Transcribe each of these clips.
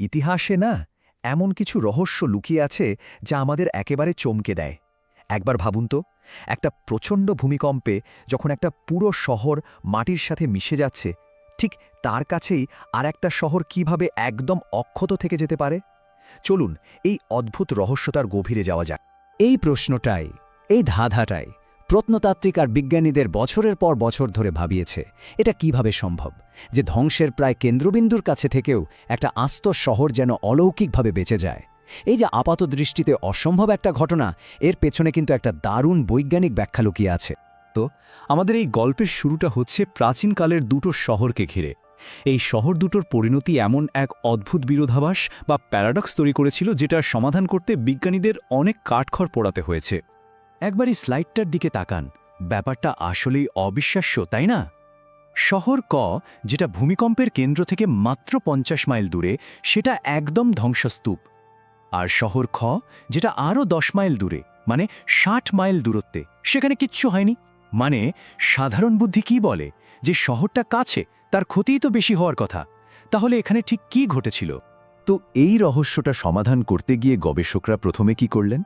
ইতিহাসে না এমন কিছু রহস্য লুকিয়ে আছে যা আমাদের একেবারে চমকে দেয়। একবার ভাবুন তো, একটা প্রচণ্ড ভূমিকম্পে যখন একটা পুরো শহর মাটির সাথে মিশে যাচ্ছে, ঠিক তার কাছেই আর একটা শহর কীভাবে একদম অক্ষত থেকে যেতে পারে? চলুন এই অদ্ভুত রহস্যটার গভীরে যাওয়া যাক। এই প্রশ্নটাই, এই ধাঁধাটাই প্রত্নতাত্ত্বিক আর বিজ্ঞানীদের বছরের পর বছর ধরে ভাবিয়েছে, এটা কীভাবে সম্ভব? যে ধ্বংসের প্রায় কেন্দ্রবিন্দুর কাছে থেকেও একটা আস্ত শহর যেন অলৌকিকভাবে বেঁচে যায়। এই যে আপাত দৃষ্টিতে অসম্ভব একটা ঘটনা, এর পেছনে কিন্তু একটা দারুণ বৈজ্ঞানিক ব্যাখ্যা লুকিয়ে আছে। তো, আমাদের এই গল্পের শুরুটা হচ্ছে প্রাচীনকালের দুটো শহরকে ঘিরে। এই শহর দুটোর পরিণতি এমন এক অদ্ভুত বিরোধাভাস বা প্যারাডক্স তৈরি করেছিল, যেটার সমাধান করতে বিজ্ঞানীদের অনেক কাঠখড় পোড়াতে হয়েছে। একবার এই স্লাইডটার দিকে তাকান। ব্যাপারটা আসলেই অবিশ্বাস্য, তাই না? শহর ক, যেটা ভূমিকম্পের কেন্দ্র থেকে মাত্র পঞ্চাশ মাইল দূরে, সেটা একদম ধ্বংসস্তূপ। আর শহর খ, যেটা আরও দশ মাইল দূরে মানে ষাট মাইল দূরত্বে, সেখানে কিচ্ছু হয়নি। মানে সাধারণ বুদ্ধি কি বলে? যে শহরটা কাছে, তার ক্ষতিই তো বেশি হওয়ার কথা। তাহলে এখানে ঠিক কি ঘটেছিল? তো এই রহস্যটা সমাধান করতে গিয়ে গবেষকরা প্রথমে কি করলেন?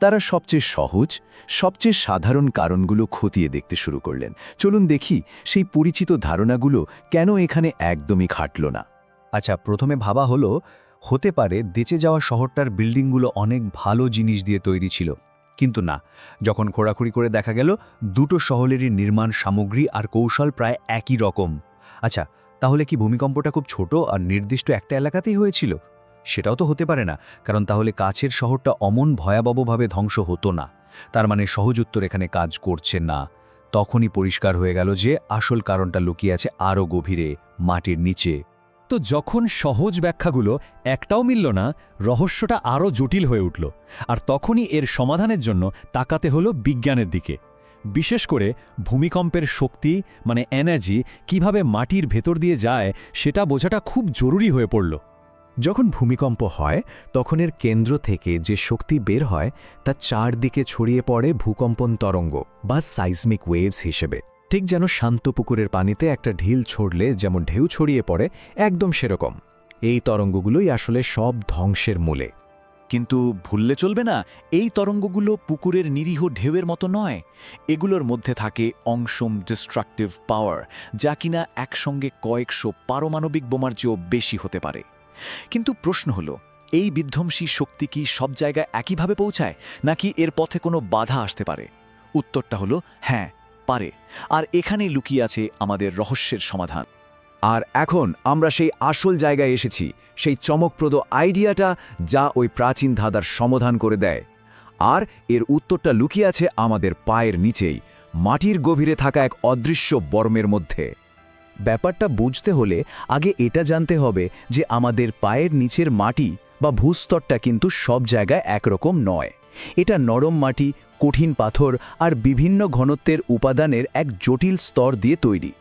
তারা সবচেয়ে সহজ, সবচেয়ে সাধারণ কারণগুলো খতিয়ে দেখতে শুরু করলেন। চলুন দেখি সেই পরিচিত ধারণাগুলো কেন এখানে একদমই খাটল না। আচ্ছা প্রথমে ভাবা হলো, হতে পারে দেচে যাওয়া শহরটার বিল্ডিংগুলো অনেক ভালো জিনিস দিয়ে তৈরি ছিল। কিন্তু না, যখন খোঁড়াখুড়ি করে দেখা গেল, দুটো শহরেরই নির্মাণ সামগ্রী আর কৌশল প্রায় একই রকম। আচ্ছা তাহলে কি ভূমিকম্পটা খুব ছোট আর নির্দিষ্ট একটা এলাকাতেই হয়েছিল? সেটাও তো হতে পারে না, কারণ তাহলে কাছের শহরটা অমন ভয়াবহভাবে ধ্বংস হতো না। তার মানে সহজ উত্তর এখানে কাজ করছে না। তখনই পরিষ্কার হয়ে গেল যে আসল কারণটা লুকিয়ে আছে আরও গভীরে, মাটির নিচে। তো যখন সহজ ব্যাখ্যাগুলো একটাও মিলল না, রহস্যটা আরও জটিল হয়ে উঠল। আর তখনই এর সমাধানের জন্য তাকাতে হলো বিজ্ঞানের দিকে। বিশেষ করে ভূমিকম্পের শক্তি মানে এনার্জি কীভাবে মাটির ভেতর দিয়ে যায়, সেটা বোঝাটা খুব জরুরি হয়ে পড়ল। যখন ভূমিকম্প হয় তখন এর কেন্দ্র থেকে যে শক্তি বের হয়, তা চারদিকে ছড়িয়ে পড়ে ভূকম্পন তরঙ্গ বা সাইজমিক ওয়েভস হিসেবে। ঠিক যেন শান্ত পুকুরের পানিতে একটা ঢিল ছড়লে যেমন ঢেউ ছড়িয়ে পড়ে, একদম সেরকম। এই তরঙ্গগুলোই আসলে সব ধ্বংসের মূলে। কিন্তু ভুললে চলবে না, এই তরঙ্গগুলো পুকুরের নিরীহ ঢেউয়ের মতো নয়। এগুলোর মধ্যে থাকে অংশম ডিস্ট্রাকটিভ পাওয়ার যা কিনা একসঙ্গে কয়েকশো পারমাণবিক বোমার চেয়েও বেশি হতে পারে। কিন্তু প্রশ্ন হলো, এই বিধ্বংসী শক্তি কি সব জায়গায় একইভাবে পৌঁছায়, নাকি এর পথে কোনো বাধা আসতে পারে? উত্তরটা হলো হ্যাঁ পারে। আর এখানেই লুকিয়ে আছে আমাদের রহস্যের সমাধান। আর এখন আমরা সেই আসল জায়গায় এসেছি, সেই চমকপ্রদ আইডিয়াটা যা ওই প্রাচীন ধাঁধার সমাধান করে দেয়। আর এর উত্তরটা লুকিয়ে আছে আমাদের পায়ের নিচেই, মাটির গভীরে থাকা এক অদৃশ্য বর্মের মধ্যে। ব্যাপারটা বুঝতে হলে আগে এটা জানতে হবে যে আমাদের পায়ের নিচের মাটি বা ভূস্তরটা কিন্তু সব জায়গায় একরকম নয়। এটা নরম মাটি, কঠিন পাথর আর বিভিন্ন ঘনত্বের উপাদানের এক জটিল স্তর দিয়ে তৈরি।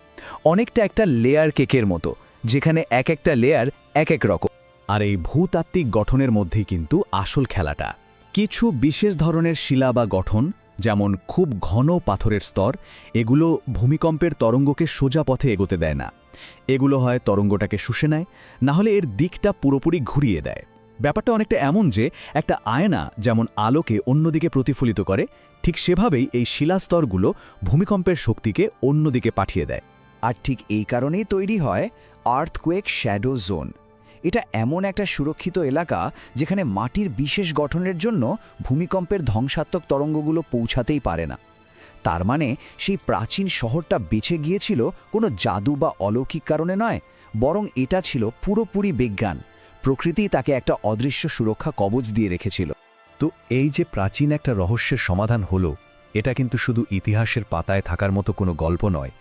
অনেকটা একটা লেয়ার কেকের মতো, যেখানে এক একটা লেয়ার এক এক রকম। আর এই ভূতাত্ত্বিক গঠনের মধ্যেই কিন্তু আসল খেলাটা। কিছু বিশেষ ধরনের শিলা বা গঠন যেমন খুব ঘন পাথরের স্তর, এগুলো ভূমিকম্পের তরঙ্গকে সোজা পথে এগোতে দেয় না। এগুলো হয় তরঙ্গটাকে শুষে নেয়, না হলে এর দিকটা পুরোপুরি ঘুরিয়ে দেয়। ব্যাপারটা অনেকটা এমন যে, একটা আয়না যেমন আলোকে অন্যদিকে প্রতিফলিত করে, ঠিক সেভাবেই এই শিলাস্তরগুলো ভূমিকম্পের শক্তিকে অন্যদিকে পাঠিয়ে দেয়। আর ঠিক এই কারণেই তৈরি হয় আর্থকুয়েক শ্যাডো জোন এটা এমন একটা সুরক্ষিত এলাকা যেখানে মাটির বিশেষ গঠনের জন্য ভূমিকম্পের ধ্বংসাত্মক তরঙ্গগুলো পৌঁছাতেই পারে না। তার মানে সেই প্রাচীন শহরটা বেঁচে গিয়েছিল কোনো জাদু বা অলৌকিক কারণে নয়, বরং এটা ছিল পুরোপুরি বিজ্ঞান। প্রকৃতি তাকে একটা অদৃশ্য সুরক্ষা কবচ দিয়ে রেখেছিল। তো এই যে প্রাচীন একটা রহস্যের সমাধান হলো, এটা কিন্তু শুধু ইতিহাসের পাতায় থাকার মতো কোনো গল্প নয়।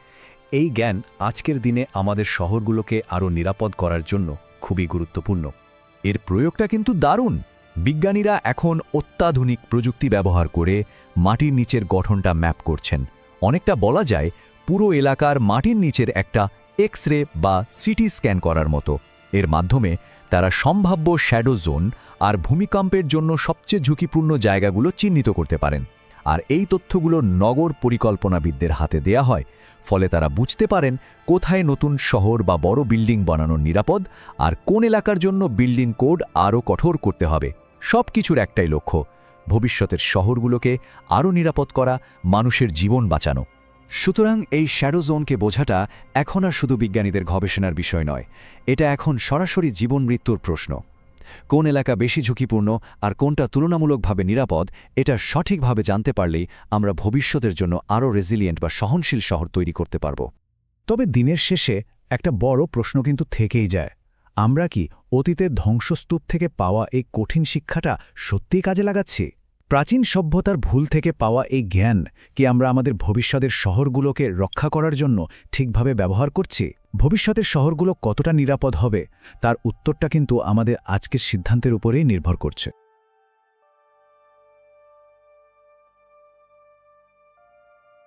এই জ্ঞান আজকের দিনে আমাদের শহরগুলোকে আরও নিরাপদ করার জন্য খুবই গুরুত্বপূর্ণ। এর প্রয়োগটা কিন্তু দারুণ। বিজ্ঞানীরা এখন অত্যাধুনিক প্রযুক্তি ব্যবহার করে মাটির নিচের গঠনটা ম্যাপ করছেন। অনেকটা বলা যায় পুরো এলাকার মাটির নিচের একটা এক্স রে বা সিটি স্ক্যান করার মতো। এর মাধ্যমে তারা সম্ভাব্য শ্যাডো জোন আর ভূমিকম্পের জন্য সবচেয়ে ঝুঁকিপূর্ণ জায়গাগুলো চিহ্নিত করতে পারেন। আর এই তথ্যগুলো নগর পরিকল্পনাবিদদের হাতে দেয়া হয়। ফলে তারা বুঝতে পারেন কোথায় নতুন শহর বা বড় বিল্ডিং বানানো নিরাপদ আর কোন এলাকার জন্য বিল্ডিং কোড আরও কঠোর করতে হবে। সব কিছুর একটাই লক্ষ্য, ভবিষ্যতের শহরগুলোকে আরও নিরাপদ করা, মানুষের জীবন বাঁচানো। সুতরাং এই শ্যাডো জোনকে বোঝাটা এখন আর শুধু বিজ্ঞানীদের গবেষণার বিষয় নয়, এটা এখন সরাসরি জীবন মৃত্যুর প্রশ্ন। কোন এলাকা বেশি ঝুঁকিপূর্ণ আর কোনটা তুলনামূলকভাবে নিরাপদ, এটা সঠিকভাবে জানতে পারলেই আমরা ভবিষ্যতের জন্য আরও রেজিলিয়েন্ট বা সহনশীল শহর তৈরি করতে পারব। তবে দিনের শেষে একটা বড় প্রশ্ন কিন্তু থেকেই যায়। আমরা কি অতীতের ধ্বংসস্তূপ থেকে পাওয়া এই কঠিন শিক্ষাটা সত্যিই কাজে লাগাচ্ছি? প্রাচীন সভ্যতার ভুল থেকে পাওয়া এই জ্ঞান কি আমরা আমাদের ভবিষ্যতের শহরগুলোকে রক্ষা করার জন্য ঠিকভাবে ব্যবহার করছি? ভবিষ্যতের শহরগুলো কতটা নিরাপদ হবে তার উত্তরটা কিন্তু আমাদের আজকের সিদ্ধান্তের উপরেই নির্ভর করছে।